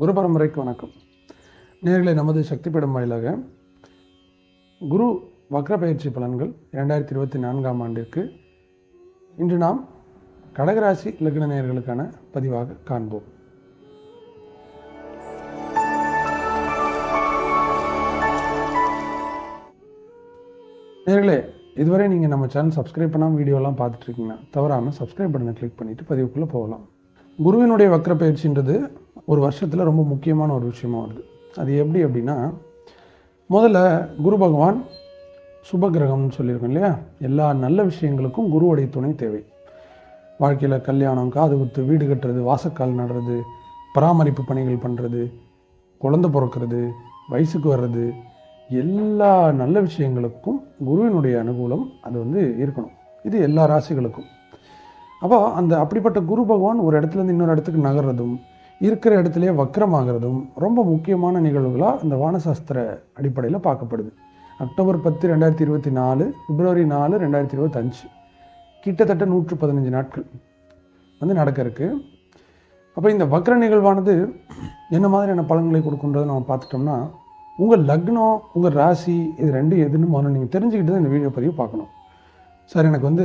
குரு பரம்பரைக்கு வணக்கம். நேர்களை நமது சக்தி வாயிலாக குரு வக்ர பயிற்சி பலன்கள் இரண்டாயிரத்தி இருபத்தி நான்காம் ஆண்டிற்கு இன்று நாம் கடகராசி லக்ன நேயர்களுக்கான பதிவாக காண்போம். நேர்களே இதுவரை நீங்கள் நம்ம சேனல் சப்ஸ்கிரைப் பண்ணாமல் வீடியோலாம் பார்த்துட்டு இருக்கீங்கன்னா தவறாமல் சப்ஸ்கிரைப் பட்டனை கிளிக் பண்ணிவிட்டு பதிவுக்குள்ளே போகலாம். குருவினுடைய வக்ர பயிற்சின்றது ஒரு வருஷத்தில் ரொம்ப முக்கியமான ஒரு விஷயமா வருது. அது எப்படி அப்படின்னா முதல்ல குரு பகவான் சுபகிரகம்னு சொல்லியிருக்கோம் இல்லையா? எல்லா நல்ல விஷயங்களுக்கும் குருவுடைய துணை தேவை. வாழ்க்கையில் கல்யாணம் காது குத்து வீடு கட்டுறது வாசக்கால் நடுறது பராமரிப்பு பணிகள் பண்ணுறது குழந்தை பிறக்கிறது வயசுக்கு வர்றது எல்லா நல்ல விஷயங்களுக்கும் குருவினுடைய அனுகூலம் அது வந்து இருக்கணும். இது எல்லா ராசிகளுக்கும். அப்போ அந்த அப்படிப்பட்ட குரு பகவான் ஒரு இடத்துலேருந்து இன்னொரு இடத்துக்கு நகர்றதும் இருக்கிற இடத்துலையே வக்கரமாகிறதும் ரொம்ப முக்கியமான நிகழ்வுகளாக அந்த வானசாஸ்திர அடிப்படையில் பார்க்கப்படுது. அக்டோபர் பத்து ரெண்டாயிரத்தி இருபத்தி நாலு பிப்ரவரி நாலு ரெண்டாயிரத்தி இருபத்தஞ்சு. கிட்டத்தட்ட நூற்று பதினஞ்சு நாட்கள் வந்து நடக்க இருக்கு. அப்போ இந்த வக்ர நிகழ்வானது என்ன மாதிரியான பலன்களை கொடுக்குன்றதை நம்ம பார்த்துட்டோம்னா உங்கள் லக்னம் உங்கள் ராசி இது ரெண்டு எதுன்னு முதல்ல நீங்கள் தெரிஞ்சுக்கிட்டு தான் இந்த வீடியோ பதிவு பார்க்கணும். சார் எனக்கு வந்து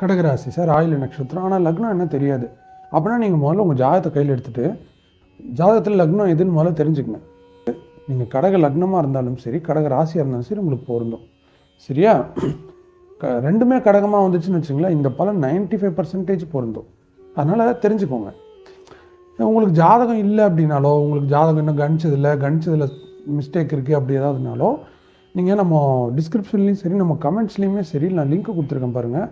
கடகராசி சார் ஆயில் நட்சத்திரம். ஆனால் லக்னம் என்ன தெரியாது. அப்படின்னா நீங்கள் முதல்ல உங்கள் ஜாதகத்தை கையில் எடுத்துகிட்டு ஜாதகத்தில் லக்னம் எதுன்னு முதல்ல தெரிஞ்சுக்கணும். நீங்கள் கடக லக்னமாக இருந்தாலும் சரி கடக ராசியாக இருந்தாலும் சரி உங்களுக்கு பொருந்தும். சரியா? க ரெண்டுமே கடகமாக வந்துச்சுன்னு வச்சுங்களேன் இந்த பலன் 95% ஃபைவ் பர்சன்டேஜ் பொருந்தும். அதனால் தெரிஞ்சுக்கோங்க. உங்களுக்கு ஜாதகம் இல்லை அப்படின்னாலோ உங்களுக்கு ஜாதகம் இன்னும் கணிச்சதில்லை கணிச்சதில் மிஸ்டேக் இருக்குது அப்படி ஏதாவதுனாலோ நீங்கள் நம்ம டிஸ்கிரிப்ஷன்லேயும் சரி நம்ம கமெண்ட்ஸ்லேயுமே சரி நான் லிங்க் கொடுத்துருக்கேன் பாருங்கள்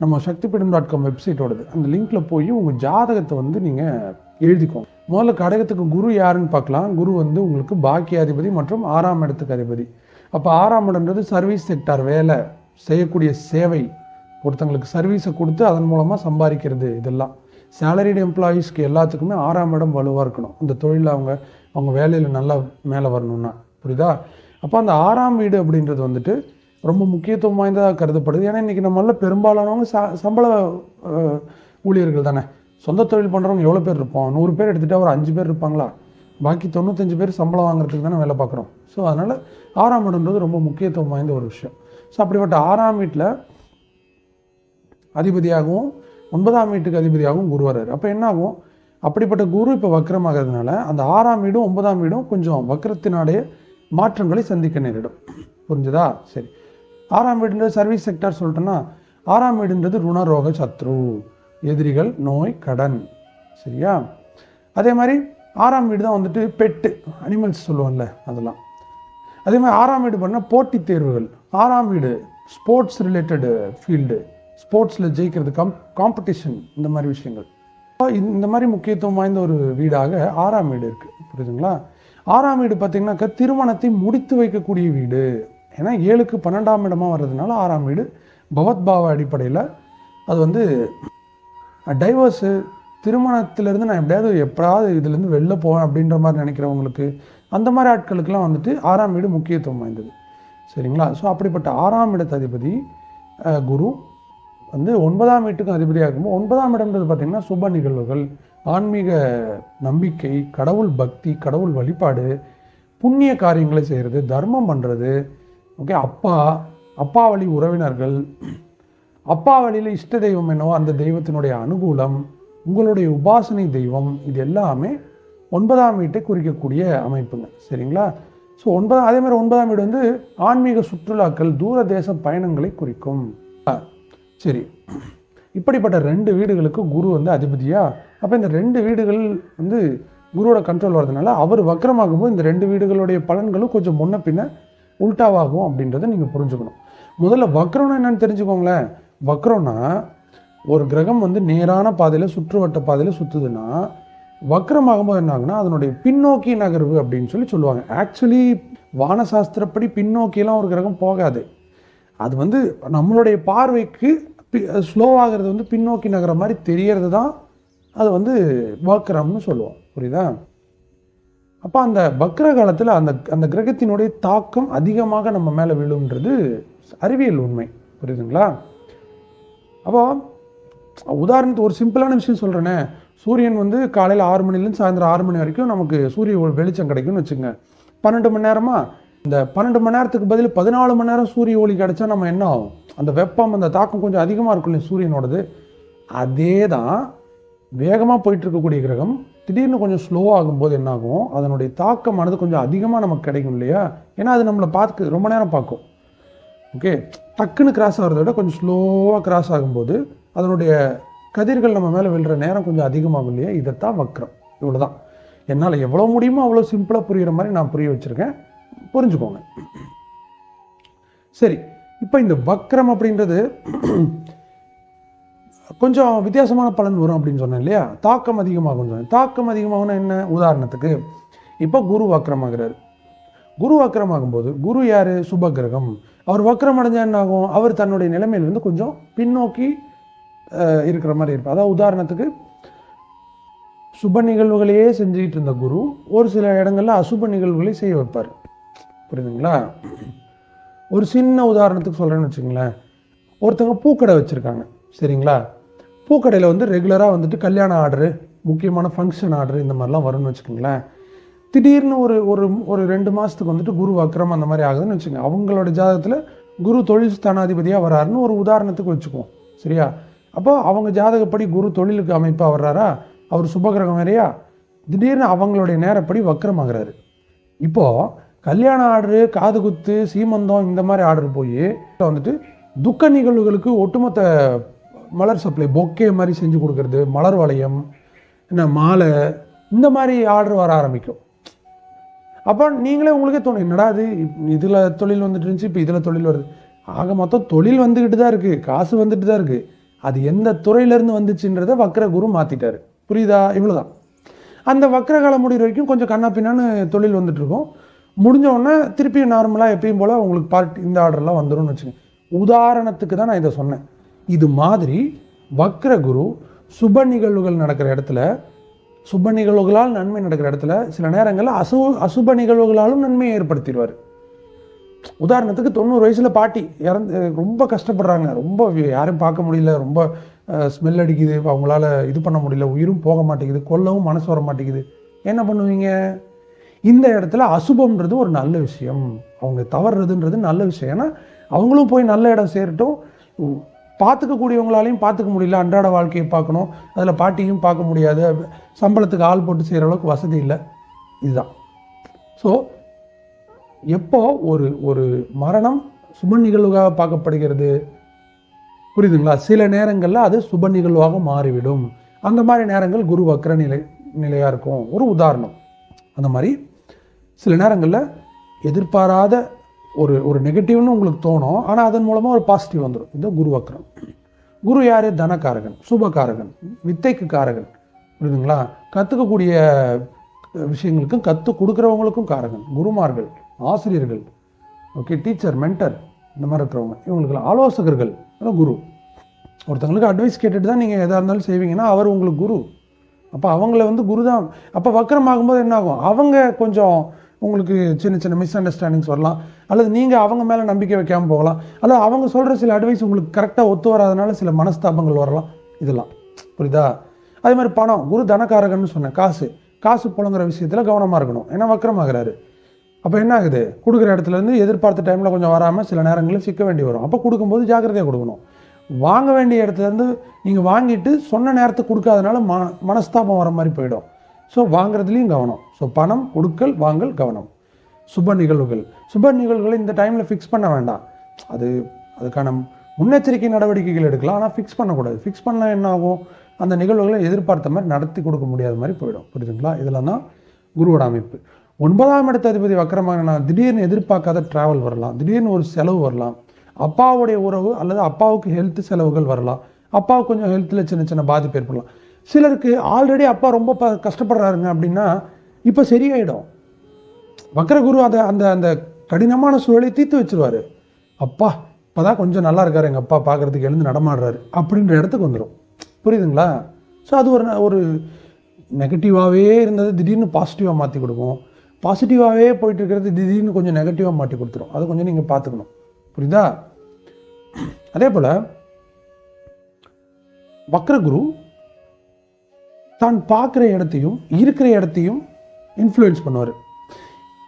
நம்ம சக்திபீடம் டாட் காம் வெப்சைட்டோடது அந்த லிங்க்கில் போய் உங்கள் ஜாதகத்தை வந்து நீங்கள் எழுதிக்கோங்க. முதல்ல கடகத்துக்கு குரு யாருன்னு பார்க்கலாம். குரு வந்து உங்களுக்கு பாக்கியாதிபதி மற்றும் ஆறாம் இடத்துக்கு அதிபதி. அப்போ ஆறாம் இடம்ன்றது சர்வீஸ் செக்டார் வேலை செய்யக்கூடிய சேவை. ஒருத்தங்களுக்கு சர்வீஸை கொடுத்து அதன் மூலமாக சம்பாதிக்கிறது இதெல்லாம். சேலரிடு எம்ப்ளாயீஸ்க்கு எல்லாத்துக்குமே ஆறாம் இடம் வலுவாக இருக்கணும். அந்த தொழிலில் அவங்க அவங்க வேலையில் நல்லா மேலே வரணும்னா. புரியுதா? அப்போ அந்த ஆறாம் வீடு அப்படின்றது வந்துட்டு ரொம்ப முக்கியத்துவம் வாய்ந்ததாக கருதப்படுது. ஏன்னா இன்றைக்கி நம்மளால் பெரும்பாலானவங்க ச சம்பள ஊழியர்கள் தானே. சொந்த தொழில் பண்ணுறவங்க எவ்வளோ பேர் இருப்போம்? நூறு பேர் எடுத்துகிட்டா ஒரு அஞ்சு பேர் இருப்பாங்களா? பாக்கி தொண்ணூத்தஞ்சு பேர் சம்பளம் வாங்குறதுக்கு தானே வேலை பார்க்குறோம் ஸோ அதனால் ஆறாம் இடம்ன்றது ரொம்ப முக்கியத்துவம் வாய்ந்த ஒரு விஷயம். ஸோ அப்படிப்பட்ட ஆறாம் வீட்டில் அதிபதியாகவும் ஒன்பதாம் வீட்டுக்கு அதிபதியாகவும் குரு அப்போ என்ன ஆகும்? அப்படிப்பட்ட குரு இப்போ வக்கரமாகிறதுனால அந்த ஆறாம் வீடும் ஒன்பதாம் வீடும் கொஞ்சம் வக்கரத்தினாலே மாற்றங்களை சந்திக்க நேரிடும். புரிஞ்சுதா? சரி. ஆறாம் வீடுன்றது சர்வீஸ் செக்டார் சொல்லிட்டோன்னா ஆறாம் வீடுன்றது ருணரோக சத்ரு. எதிரிகள் நோய் கடன். சரியா? அதே மாதிரி ஆறாம் வீடு தான் வந்துட்டு பெட்டு அனிமல்ஸ் சொல்லுவோம்ல அதெல்லாம். அதே மாதிரி ஆறாம் வீடு பண்ணால் போட்டித் தேர்வுகள். ஆறாம் வீடு ஸ்போர்ட்ஸ் ரிலேட்டடு ஃபீல்டு ஸ்போர்ட்ஸில் ஜெயிக்கிறது கம் காம்படிஷன் இந்த மாதிரி விஷயங்கள். இந்த- இந்த மாதிரி முக்கியத்துவம் வாய்ந்த ஒரு வீடாக ஆறாம் வீடு இருக்குது புரியுதுங்களா? ஆறாம் வீடு பார்த்தீங்கன்னாக்கா திருமணத்தை முடித்து வைக்கக்கூடிய வீடு. ஏன்னா ஏழுக்கு பன்னெண்டாம் இடமா வர்றதுனால ஆறாம் வீடு பவத்பாவ அடிப்படையில் அது வந்து டைவர்ஸு திருமணத்திலேருந்து நான் எப்படியாவது எப்படாவது இதுலேருந்து வெளில போவேன் அப்படின்ற மாதிரி நினைக்கிறவங்களுக்கு அந்த மாதிரி ஆட்களுக்கெல்லாம் வந்துட்டு ஆறாம் வீடு முக்கியத்துவம் வாய்ந்தது. சரிங்களா? ஸோ அப்படிப்பட்ட ஆறாம் இடத்து அதிபதி குரு வந்து ஒன்பதாம் வீட்டுக்கும் அதிபதியாக இருக்கும்போது ஒன்பதாம் இடம்ன்றது பார்த்திங்கன்னா சுப நிகழ்வுகள் ஆன்மீக நம்பிக்கை கடவுள் பக்தி கடவுள் வழிபாடு புண்ணிய காரியங்களை செய்கிறது தர்மம் பண்ணுறது ஓகே அப்பா அப்பா வழி உறவினர்கள் அப்பா வழியில் இஷ்ட தெய்வம் என்னவோ அந்த தெய்வத்தினுடைய அனுகூலம் உங்களுடைய உபாசனை தெய்வம் இது எல்லாமே ஒன்பதாம் வீட்டை குறிக்கக்கூடிய அமைப்புங்க. சரிங்களா? ஸோ ஒன்பதாம் அதே மாதிரி ஒன்பதாம் வீடு வந்து ஆன்மீக சுற்றுலாக்கள் தூர தேச பயணங்களை குறிக்கும். சரி. இப்படிப்பட்ட ரெண்டு வீடுகளுக்கு குரு வந்து அதிபதியா? அப்போ இந்த ரெண்டு வீடுகள் வந்து குருவோட கண்ட்ரோல் வர்றதுனால அவர் வக்கரமாகும்போது இந்த ரெண்டு வீடுகளுடைய பலன்களும் கொஞ்சம் முன்ன பின்ன உல்டாவாகும் அப்படின்றத நீங்கள் புரிஞ்சுக்கணும். முதல்ல வக்ரம்னா என்னென்னு தெரிஞ்சுக்கோங்களேன். வக்ரம்னா ஒரு கிரகம் வந்து நேரான பாதையில் சுற்றுவட்ட பாதையில் சுற்றுதுன்னா வக்ரமாகும்போது என்ன ஆகுனா அதனுடைய பின்னோக்கி நகர்வு அப்படின்னு சொல்லி சொல்லுவாங்க. ஆக்சுவலி வானசாஸ்திரப்படி பின்னோக்கியெல்லாம் ஒரு கிரகம் போகாது. அது வந்து நம்மளுடைய பார்வைக்கு ஸ்லோவாகிறது வந்து பின்னோக்கி நகர மாதிரி தெரியறது தான் அது வந்து வக்ரம்னு சொல்லுவோம். புரியுதா? அப்போ அந்த வக்ர காலத்தில் அந்த அந்த கிரகத்தினுடைய தாக்கம் அதிகமாக நம்ம மேலே விழுன்றது அறிவியல் உண்மை. புரியுதுங்களா? அப்போது உதாரணத்துக்கு ஒரு சிம்பிளான விஷயம் சொல்கிறேனே சூரியன் வந்து காலையில் ஆறு மணிலேருந்து சாயந்தரம் ஆறு மணி வரைக்கும் நமக்கு சூரிய ஒளி வெளிச்சம் கிடைக்கும்னு வச்சுங்க பன்னெண்டு மணி நேரமாக இந்த பன்னெண்டு மணி நேரத்துக்கு பதில் பதினாலு மணி நேரம் சூரிய ஒளி கிடச்சா நம்ம என்ன ஆகும்? அந்த வெப்பம் அந்த தாக்கம் கொஞ்சம் அதிகமாக இருக்கும் இல்லையா சூரியனோடது? அதே தான் வேகமாக போயிட்டு இருக்கக்கூடிய கிரகம் திடீர்னு கொஞ்சம் ஸ்லோ ஆகும்போது என்னாகும் அதனுடைய தாக்கமானது கொஞ்சம் அதிகமாக நமக்கு கிடைக்கும் இல்லையா? ஏன்னா அது நம்மளை பார்த்து ரொம்ப நேரம் பார்க்கும். ஓகே டக்குன்னு கிராஸ் ஆகிறத விட கொஞ்சம் ஸ்லோவாக கிராஸ் ஆகும்போது அதனுடைய கதிர்கள் நம்ம மேலே விழுற நேரம் கொஞ்சம் அதிகமாகும் இல்லையா? இதைத்தான் வக்ரம். இவ்வளோ தான் என்னால் எவ்வளோ முடியுமோ அவ்வளோ சிம்பிளாக புரிகிற மாதிரி நான் புரிய வச்சுருக்கேன். புரிஞ்சுக்கோங்க. சரி. இப்போ இந்த வக்ரம் அப்படின்றது கொஞ்சம் வித்தியாசமான பலன் வரும் அப்படின்னு சொன்னேன் இல்லையா? தாக்கம் அதிகமாகும் சொன்னேன். தாக்கம் அதிகமாகும்னா என்ன? உதாரணத்துக்கு இப்போ குரு வக்ரமாகிறாரு. குரு வக்ரமாகும்போது குரு யார்? சுபகிரகம். அவர் வக்ரம் அடைஞ்சால் என்ன ஆகும் அவர் தன்னுடைய நிலைமையிலேருந்து வந்து கொஞ்சம் பின்னோக்கி இருக்கிற மாதிரி இருப்பார். அதாவது உதாரணத்துக்கு சுப நிகழ்வுகளையே செஞ்சுக்கிட்டு இருந்த குரு ஒரு சில இடங்கள்ல அசுப நிகழ்வுகளை செய்ய வைப்பார். புரியுதுங்களா? ஒரு சின்ன உதாரணத்துக்கு சொல்கிறேன்னு வச்சுங்களேன் ஒருத்தவங்க பூக்கடை வச்சுருக்காங்க. சரிங்களா? பூக்கடையில் வந்து ரெகுலராக வந்துட்டு கல்யாண ஆர்டரு முக்கியமான ஃபங்க்ஷன் ஆர்டர் இந்த மாதிரிலாம் வரும்னு வச்சுக்கோங்களேன். திடீர்னு ஒரு ஒரு ஒரு ரெண்டு மாதத்துக்கு வந்துட்டு குரு வக்ரம் அந்த மாதிரி ஆகுதுன்னு வச்சுங்க. அவங்களோட ஜாதகத்தில் குரு தொழில் ஸ்தானாதிபதியாக வராருன்னு ஒரு உதாரணத்துக்கு வச்சுக்குவோம். சரியா? அப்போ அவங்க ஜாதகப்படி குரு தொழிலுக்கு அமைப்பாக வர்றாரா? அவர் சுபகிரகம் வேறையா? திடீர்னு அவங்களுடைய நேரப்படி வக்ரமாகிறாரு இப்போது கல்யாண ஆர்டரு காது குத்து சீமந்தம் இந்த மாதிரி ஆர்டர் போய் வந்துட்டு துக்க நிகழ்வுகளுக்கு ஒட்டுமொத்த மலர் சப்ளை பொக்கே மாதிரி செஞ்சு கொடுக்கறது மலர் வளையம் என்ன மாலை இந்த மாதிரி ஆர்டர் வர ஆரம்பிக்கும். அப்போ நீங்களே உங்களுக்கே தோணும் என்னடா இது? இதில் தொழில் வந்துட்டு இருந்துச்சு இப்போ இதில் தொழில் வருது. ஆக மொத்தம் தொழில் வந்துக்கிட்டு தான் இருக்குது காசு வந்துட்டு தான் இருக்குது அது எந்த துறையிலேருந்து வந்துச்சுன்றதை வக்ர குரு மாற்றிட்டாரு புரியுதா? இவ்வளோதான் அந்த வக்ர காலம் முடிகிற வரைக்கும் கொஞ்சம் கண்ணா பின்னான்னு தொழில் வந்துட்டுருக்கோம் முடிஞ்சவுடனே திருப்பியும் நார்மலாக எப்பயும் போல் உங்களுக்கு பார்ட் இந்த ஆர்டர்லாம் வந்துரும்னு வச்சுங்க உதாரணத்துக்கு தான் நான் இதை சொன்னேன். இது மாதிரி வக்ர குரு சுப நிகழ்வுகள் நடக்கிற இடத்துல சுப நிகழ்வுகளால் நன்மை நடக்கிற இடத்துல சில நேரங்களில் அசு அசுப நிகழ்வுகளாலும் நன்மையை ஏற்படுத்திடுவார். உதாரணத்துக்கு தொண்ணூறு வயசில் பாட்டி இறந்து ரொம்ப கஷ்டப்படுறாங்க. ரொம்ப யாரும் பார்க்க முடியல. ரொம்ப ஸ்மெல் அடிக்குது. அவங்களால இது பண்ண முடியல. உயிரும் போக மாட்டேங்குது. கொல்லவும் மனசு வர மாட்டேங்குது. என்ன பண்ணுவீங்க? இந்த இடத்துல அசுபம்ன்றது ஒரு நல்ல விஷயம். அவங்க தவறுறதுன்றது நல்ல விஷயம். ஏன்னா அவங்களும் போய் நல்ல இடம் சேரட்டும். பார்த்துக்கக்கூடியவங்களாலையும் பார்த்துக்க முடியல. அன்றாட வாழ்க்கையை பார்க்கணும். அதில் பாட்டியும் பார்க்க முடியாது. சம்பளத்துக்கு ஆள் போட்டு செய்கிற அளவுக்கு வசதி இல்லை. இதுதான். ஸோ எப்போ ஒரு ஒரு மரணம் சுப நிகழ்வாக பார்க்கப்படுகிறது? புரியுதுங்களா? சில நேரங்களில் அது சுப நிகழ்வாக மாறிவிடும். அந்த மாதிரி நேரங்கள் குரு வக்ர நிலை நிலையாக இருக்கும். ஒரு உதாரணம். அந்த மாதிரி சில நேரங்களில் எதிர்பாராத ஒரு ஒரு நெகட்டிவ்னு உங்களுக்கு தோணும் ஆனால் அதன் மூலமாக ஒரு பாசிட்டிவ் வந்துடும் இது குரு வக்ரம். குரு யார்? தனக்காரகன் சுபகாரகன் வித்தைக்கு காரகன் புரியுதுங்களா கற்றுக்கக்கூடிய விஷயங்களுக்கும் கற்றுக் கொடுக்குறவங்களுக்கும் காரகன். குருமார்கள் ஆசிரியர்கள் ஓகே டீச்சர் மென்டர் இந்த மாதிரி இருக்கிறவங்க. இவங்களுக்கு ஆலோசகர்கள் குரு. ஒருத்தங்களுக்கு அட்வைஸ் கேட்டுட்டு தான் நீங்கள் எதாக இருந்தாலும் செய்வீங்கன்னா அவர் உங்களுக்கு குரு. அப்போ அவங்கள வந்து குரு தான். அப்போ வக்கரம் ஆகும்போது என்ன ஆகும்? அவங்க கொஞ்சம் உங்களுக்கு சின்ன சின்ன மிஸ் அண்டர்ஸ்டாண்டிங்ஸ் வரலாம். அல்லது நீங்கள் அவங்க மேலே நம்பிக்கை வைக்காமல் போகலாம். அல்லது அவங்க சொல்கிற சில அட்வைஸ் உங்களுக்கு கரெக்டாக ஒத்து வராதனால சில மனஸ்தாபங்கள் வரலாம். இதெல்லாம். புரியுதா? அதே மாதிரி பணம். குரு தனக்காரகன்னு சொன்னேன் காசு. காசு புழங்குற விஷயத்தில் கவனமாக இருக்கணும். ஏன்னா வக்கரமாகிறாரு. அப்போ என்ன ஆகுது? கொடுக்குற இடத்துலேருந்து எதிர்பார்த்த டைமில் கொஞ்சம் வராமல் சில நேரங்களில் சிக்க வேண்டி வரும். அப்போ கொடுக்கும்போது ஜாக்கிரதையாக கொடுக்கணும். வாங்க வேண்டிய இடத்துலேருந்து நீங்கள் வாங்கிட்டு சொன்ன நேரத்துக்கு கொடுக்காதனால ம மனஸ்தாபம் வர மாதிரி போயிடும். ஸோ வாங்குறதுலேயும் கவனம். ஸோ பணம் கொடுக்கல் வாங்கல் கவனம். சுப நிகழ்வுகள். சுப நிகழ்வுகளை இந்த டைமில் ஃபிக்ஸ் பண்ண வேண்டாம். அது அதுக்கான முன்னெச்சரிக்கை நடவடிக்கைகள் எடுக்கலாம். ஆனால் ஃபிக்ஸ் பண்ணக்கூடாது. ஃபிக்ஸ் பண்ணால் என்ன ஆகும்? அந்த நிகழ்வுகளை எதிர்பார்த்த மாதிரி நடத்தி கொடுக்க முடியாத மாதிரி போயிடும். புரியுதுங்களா? இதெல்லாம் தான் குருவோட அமைப்பு. ஒன்பதாம் இடத்த அதிபதி வக்கரமாக திடீர்னு எதிர்பார்க்காத டிராவல் வரலாம். திடீர்னு ஒரு செலவு வரலாம். அப்பாவுடைய உறவு அல்லது அப்பாவுக்கு ஹெல்த் செலவுகள் வரலாம். அப்பாவுக்கு கொஞ்சம் ஹெல்த்தில் சின்ன சின்ன பாதிப்பு ஏற்படலாம். சிலருக்கு ஆல்ரெடி அப்பா ரொம்ப ப கஷ்டப்படுறாருங்க அப்படின்னா இப்போ சரியாயிடும். வக்ரகுரு அதை அந்த அந்த கடினமான சூழலை தீர்த்து வச்சுருவார். அப்பா இப்போ தான் கொஞ்சம் நல்லா இருக்கார் எங்கள் அப்பா பார்க்கறதுக்கு எழுந்து நடமாடுறாரு அப்படின்ற இடத்துக்கு வந்துடும் புரியுதுங்களா? ஸோ அது ஒரு ந- ஒரு நெகட்டிவாகவே இருந்தது திடீர்னு பாசிட்டிவாக மாற்றி கொடுக்கும். பாசிட்டிவாகவே போயிட்டு இருக்கிறது திடீர்னு கொஞ்சம் நெகட்டிவாக மாற்றி கொடுத்துரும். அதை கொஞ்சம் நீங்கள் பார்த்துக்கணும் புரியுதா? அதே போல் வக்ரகுரு தான் பார்க்குற இடத்தையும் இருக்கிற இடத்தையும் இன்ஃப்ளூயன்ஸ் பண்ணுவார்.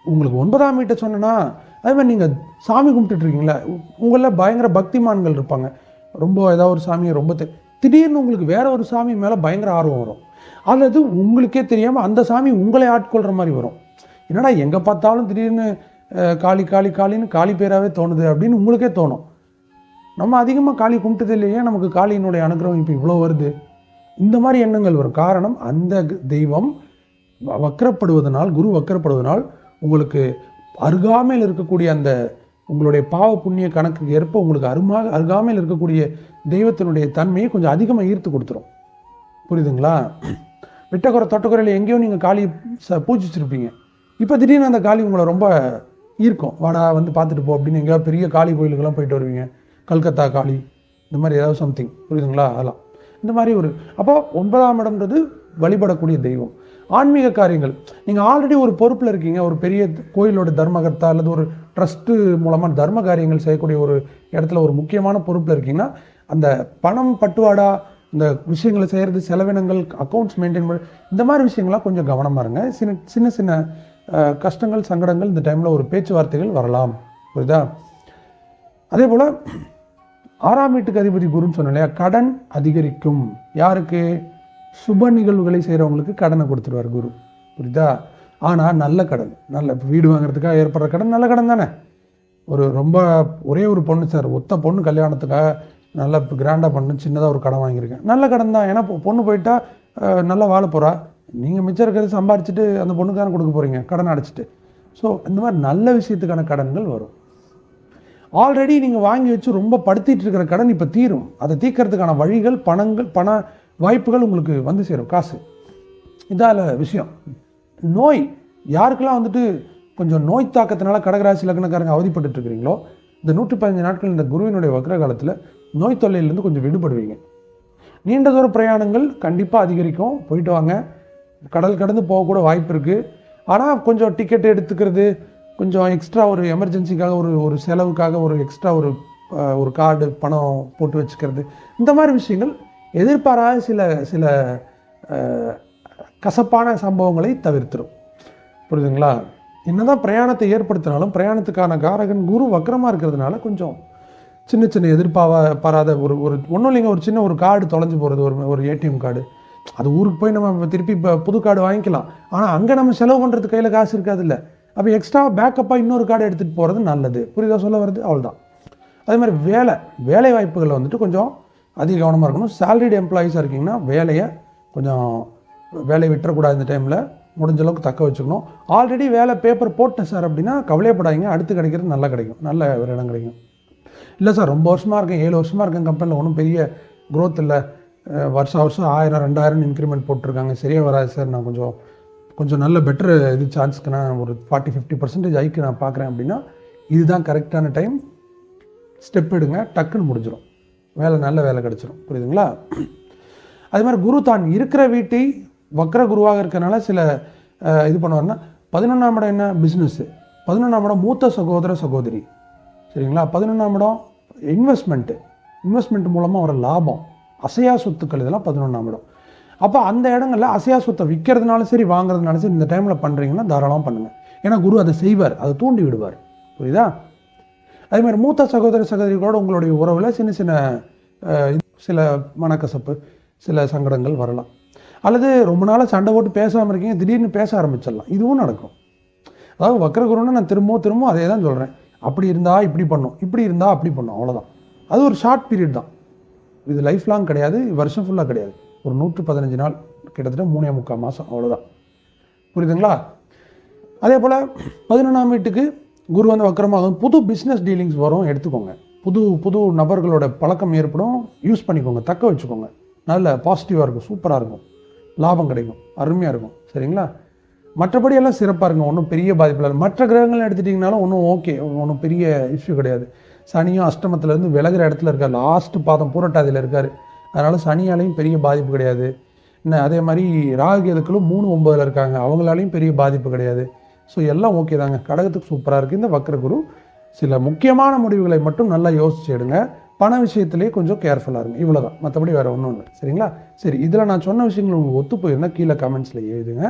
உங்களுக்கு ஒன்பதாம் வீட்டை சொன்னேன்னா அதே மாதிரி நீங்கள் சாமி கும்பிட்டுட்ருக்கீங்களா உங்களில் பயங்கர பக்திமான்கள் இருப்பாங்க. ரொம்ப ஏதாவது ஒரு சாமியை ரொம்ப தெ- திடீர்னு உங்களுக்கு வேற ஒரு சாமி மேலே பயங்கர ஆர்வம் வரும். அல்லது உங்களுக்கே தெரியாமல் அந்த சாமி உங்களை ஆட்கொள்கிற மாதிரி வரும். என்னடா எங்கே பார்த்தாலும் திடீர்னு காளி காளி காளின்னு காளி பேராகவே தோணுது அப்படின்னு உங்களுக்கே தோணும். நம்ம அதிகமாக காளி கும்பிட்டது இல்லையே நமக்கு காளியினுடைய அனுகிரகம் இப்போ இவ்வளோ வருது. இந்த மாதிரி எண்ணங்கள் வரும். காரணம் அந்த க- தெய்வம் வ- வக்கரப்படுவதனால் குரு வக்கரப்படுவதனால் உங்களுக்கு அருகாமையில் இருக்கக்கூடிய அந்த உங்களுடைய பாவ புண்ணிய கணக்குக்கு ஏற்ப உங்களுக்கு அருமா அருகாமையில் இருக்கக்கூடிய தெய்வத்தினுடைய தன்மையை கொஞ்சம் அதிகமாக ஈர்த்து கொடுத்துரும். புரியுதுங்களா? விட்டக்குறை தொட்டக்குறையில் எங்கேயோ நீங்கள் காளி ச பூஜிச்சிருப்பீங்க. இப்போ திடீர்னு அந்த காளி உங்களை ரொம்ப ஈர்க்கும். வாடா வந்து பார்த்துட்டு போ அப்படின்னு எங்கேயாவது பெரிய காளி கோயிலுக்கெல்லாம் போயிட்டு வருவீங்க. கல்கத்தா காளி இந்த மாதிரி ஏதாவது சம்திங் புரியுதுங்களா? அதெல்லாம். இந்த மாதிரி ஒரு அப்போ ஒன்பதாம் இடம்ன்றது வழிபடக்கூடிய தெய்வம். ஆன்மீக காரியங்கள். நீங்கள் ஆல்ரெடி ஒரு பொறுப்பில் இருக்கீங்க ஒரு பெரிய கோயிலோட தர்மகர்த்தா அல்லது ஒரு ட்ரஸ்ட்டு மூலமாக தர்ம காரியங்கள் செய்யக்கூடிய ஒரு இடத்துல ஒரு முக்கியமான பொறுப்பில் இருக்கீங்கன்னா அந்த பணம் பட்டுவாடா இந்த விஷயங்களை செய்கிறது செலவினங்கள் அக்கௌண்ட்ஸ் மெயின்டைன் பண்ண இந்த மாதிரி விஷயங்கள்லாம் கொஞ்சம் கவனமாக இருங்க. சின்ன சின்ன சின்ன கஷ்டங்கள் சங்கடங்கள் இந்த டைமில் ஒரு பேச்சுவார்த்தைகள் வரலாம். புரியுதா? அதே போல் ஆறாம் வீட்டுக்கு அதிபதி குருன்னு சொன்னோம் இல்லையா? கடன் அதிகரிக்கும். யாருக்கு? சுப நிகழ்வுகளை செய்கிறவங்களுக்கு கடனை கொடுத்துருவார் குரு. புரியுதா? ஆனால் நல்ல கடன். நல்ல இப்போ வீடு வாங்குறதுக்காக ஏற்படுற கடன் நல்ல கடன் தானே? ஒரு ரொம்ப ஒரே ஒரு பொண்ணு சார் ஒத்த பொண்ணு கல்யாணத்துக்காக நல்ல கிராண்டாக பண்ணு சின்னதாக ஒரு கடன் வாங்கியிருக்கேன். நல்ல கடன் தான். ஏன்னா பொண்ணு போயிட்டா நல்லா வாழ போகிறா நீங்கள் மிச்சம் இருக்கிறது சம்பாரிச்சிட்டு அந்த பொண்ணுக்கு தானே கொடுக்க போகிறீங்க கடன் அடைச்சிட்டு. ஸோ இந்த மாதிரி நல்ல விஷயத்துக்கான கடன்கள் வரும். ஆல்ரெடி நீங்கள் வாங்கி வச்சு ரொம்ப படுத்திட்டு இருக்கிற கடன் இப்போ தீரும். அதை தீர்க்கறதுக்கான வழிகள் பணங்கள் பண வாய்ப்புகள் உங்களுக்கு வந்து சேரும் காசு. இதால விஷயம். நோய் யாருக்கெல்லாம் வந்துட்டு கொஞ்சம் நோய் தாக்கத்தினால கடகராசி லக்னக்காரங்க அவதிப்பட்டு இருக்கிறீங்களோ இந்த நூற்றி பதினஞ்சு நாட்கள் இந்த குருவினுடைய வக்ர காலத்தில் நோய் தொல்லையிலேருந்து கொஞ்சம் விடுபடுவீங்க. நீண்ட தூர பிரயாணங்கள் கண்டிப்பாக அதிகரிக்கும். போயிட்டு வாங்க. கடல் கடந்து போகக்கூட வாய்ப்பு இருக்குது ஆனால் கொஞ்சம் டிக்கெட் எடுத்துக்கிறது கொஞ்சம் எக்ஸ்ட்ரா ஒரு எமர்ஜென்சிக்காக ஒரு ஒரு செலவுக்காக ஒரு எக்ஸ்ட்ரா ஒரு ஒரு கார்டு பணம் போட்டு வச்சுக்கிறது. இந்த மாதிரி விஷயங்கள் எதிர்பாராத சில சில கசப்பான சம்பவங்களை தவிர்த்துடும் புரியுதுங்களா? என்னதான் பிரயாணத்தை ஏற்படுத்தினாலும் பிரயாணத்துக்கான காரகன் குரு வக்கரமாக இருக்கிறதுனால கொஞ்சம் சின்ன சின்ன எதிர்பாரா பாராத ஒரு ஒரு ஒன்றும் இல்லைங்க. ஒரு சின்ன ஒரு கார்டு தொலைஞ்சு போகிறது ஒரு ஒரு ஏடிஎம் கார்டு. அது ஊருக்கு போய் நம்ம திருப்பி இப்போ புது கார்டு வாங்கிக்கலாம். ஆனால் அங்கே நம்ம செலவு பண்ணுறது கையில் காசு இருக்காதுல்ல. அப்போ எக்ஸ்ட்ரா பேக்கப்பாக இன்னொரு கார்டு எடுத்துகிட்டு போகிறது நல்லது. புரியுதா சொல்ல வருது அவ்வளோதான் அதே மாதிரி வேலை வேலை வாய்ப்புகளை வந்துட்டு கொஞ்சம் அதிக கவனமாக இருக்கணும். சேலரிடு எம்ப்ளாயீஸாக இருக்கீங்கன்னா வேலையை கொஞ்சம் வேலையை விட்டுறக்கூடாது இந்த டைமில் முடிஞ்ச அளவுக்கு தக்க வச்சுக்கணும். ஆல்ரெடி வேலை பேப்பர் போட்டேன் சார் அப்படின்னா கவலையப்படாதீங்க. அடுத்து கிடைக்கிறது நல்லா கிடைக்கும். நல்ல ஒரு இடம் கிடைக்கும். இல்லை சார் ரொம்ப வருஷமாக இருக்கேன். ஏழு வருஷமாக இருக்கேன் கம்பெனியில் ஒன்றும் பெரிய க்ரோத் இல்லை. வருஷம் வருஷம் ஆயிரம் ரெண்டாயிரம் இன்க்ரிமெண்ட் போட்டிருக்காங்க. சரியாக வராது சார் நான் கொஞ்சம் கொஞ்சம் நல்ல பெட்டர் இது சான்ஸ்க்கு நான் ஒரு ஃபார்ட்டி ஃபிஃப்டி பர்சன்டேஜ் ஐக்கு நான் பார்க்குறேன் அப்படின்னா இதுதான் கரெக்டான டைம் ஸ்டெப் எடுங்க. டக்குன்னு முடிஞ்சிடும் வேலை நல்ல வேலை கிடச்சிரும். புரியுதுங்களா? அதே மாதிரி குரு தான் இருக்கிற வீட்டை வக்ர குருவாக இருக்கிறனால சில இது பண்ணுவார்னா பதினொன்றாம் இடம் என்ன? பிஸ்னஸ்ஸு பதினொன்றாம் இடம் மூத்த சகோதர சகோதரி. சரிங்களா? பதினொன்றாம் இடம் இன்வெஸ்ட்மெண்ட்டு இன்வெஸ்ட்மெண்ட் மூலமாக வர லாபம். அசையா சொத்துக்கள் இதெல்லாம் பதினொன்றாம் இடம். அப்போ அந்த இடங்களில் அசையா சொத்தை விற்கிறதுனாலும் சரி வாங்குறதுனாலும் சரி இந்த டைமில் பண்ணுறீங்கன்னா தாராளமாக பண்ணுங்கள் ஏன்னா குரு அதை செய்வார் அதை தூண்டி விடுவார். புரியுதா? அதே மாதிரி மூத்த சகோதர சகோதரிகளோட உங்களுடைய உறவில் சின்ன சின்ன சில மனக்கசப்பு சில சங்கடங்கள் வரலாம். அல்லது ரொம்ப நாளாக சண்டை போட்டு பேசாமல் இருக்கீங்க திடீர்னு பேச ஆரம்பிச்சிடலாம். இதுவும் நடக்கும். அதாவது வக்கரகுருன்னு நான் திரும்பவும் திரும்பவும் அதே தான் சொல்கிறேன் அப்படி இருந்தால் இப்படி பண்ணும் இப்படி இருந்தால் அப்படி பண்ணும் அவ்வளோதான் அது ஒரு ஷார்ட் பீரியட் தான். இது லைஃப் லாங் கிடையாது வருஷம் ஃபுல்லாக கிடையாது. ஒரு நூற்று பதினஞ்சு நாள் கிட்டத்தட்ட மூணே முக்கால் மாதம் அவ்வளோதான் புரியுதுங்களா? அதே போல் பதினொன்றாம் வீட்டுக்கு குரு வந்து வக்கரமாகும் புது பிஸ்னஸ் டீலிங்ஸ் வரும் எடுத்துக்கோங்க. புது புது நபர்களோட பழக்கம் ஏற்படும் யூஸ் பண்ணிக்கோங்க தக்க வச்சுக்கோங்க. நல்ல பாசிட்டிவாக இருக்கும் சூப்பராக இருக்கும். லாபம் கிடைக்கும் அருமையாக இருக்கும் சரிங்களா? மற்றபடி எல்லாம் சிறப்பாக இருக்கும் ஒன்றும் பெரிய பாதிப்பில் இல்லை. மற்ற கிரகங்கள் எடுத்துட்டிங்கனாலும் ஒன்றும் ஓகே ஒன்றும் பெரிய இஷ்யூ கிடையாது. சனியும் அஷ்டமத்துலேருந்து விலகிற இடத்துல இருக்கார் லாஸ்ட் பாதம் பூரட்டாதியில் இருக்கார். அதனால் சனியாலையும் பெரிய பாதிப்பு கிடையாது. என்ன அதே மாதிரி ராகு எதுக்களும் மூணு ஒம்பதில் இருக்காங்க அவங்களாலையும் பெரிய பாதிப்பு கிடையாது. ஸோ எல்லாம் ஓகே தாங்க. கடகத்துக்கு சூப்பராக இருக்குது இந்த வக்ரகுரு சில முக்கியமான முடிவுகளை மட்டும் நல்லா யோசிச்சு எடுங்க. பண விஷயத்திலே கொஞ்சம் கேர்ஃபுல்லாக இருங்க. இவ்வளோ தான் மற்றபடி வேறு ஒன்றும் இல்லை. சரிங்களா? சரி இதில் நான் சொன்ன விஷயங்கள் உங்களுக்கு ஒத்து போயிருந்தால் கீழே கமெண்ட்ஸில் எழுதுங்க.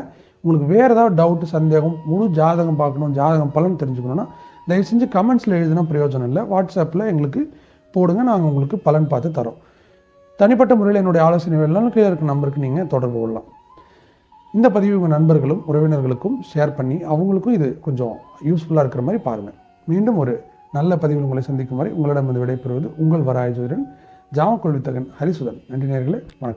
உங்களுக்கு வேறு ஏதாவது டவுட்டு சந்தேகம் முழு ஜாதகம் பார்க்கணும் ஜாதகம் பலன் தெரிஞ்சுக்கணுன்னா தயவு செஞ்சு கமெண்ட்ஸில் எழுதுனா பிரயோஜனம் இல்லை. வாட்ஸ்அப்பில் எங்களுக்கு போடுங்க. நாங்கள் உங்களுக்கு பலன் பார்த்து தரோம். தனிப்பட்ட முறையில் என்னுடைய ஆலோசனை வேணும்னாலும் கீழே இருக்க நம்பருக்கு நீங்கள் தொடர்பு கொள்ளலாம். இந்த பதிவு உங்கள் நண்பர்களும் உறவினர்களுக்கும் ஷேர் பண்ணி அவங்களுக்கும் இது கொஞ்சம் யூஸ்ஃபுல்லாக இருக்கிற மாதிரி பாருங்கள் மீண்டும் ஒரு நல்ல பதிவில் உங்களை சந்திக்கும் வரை உங்களிடம் விடைபெறுவது உங்கள் வராய ஜாமக்கொள்வித்தகன் ஹரிசுதன். நன்றி நேர்களே வணக்கம்.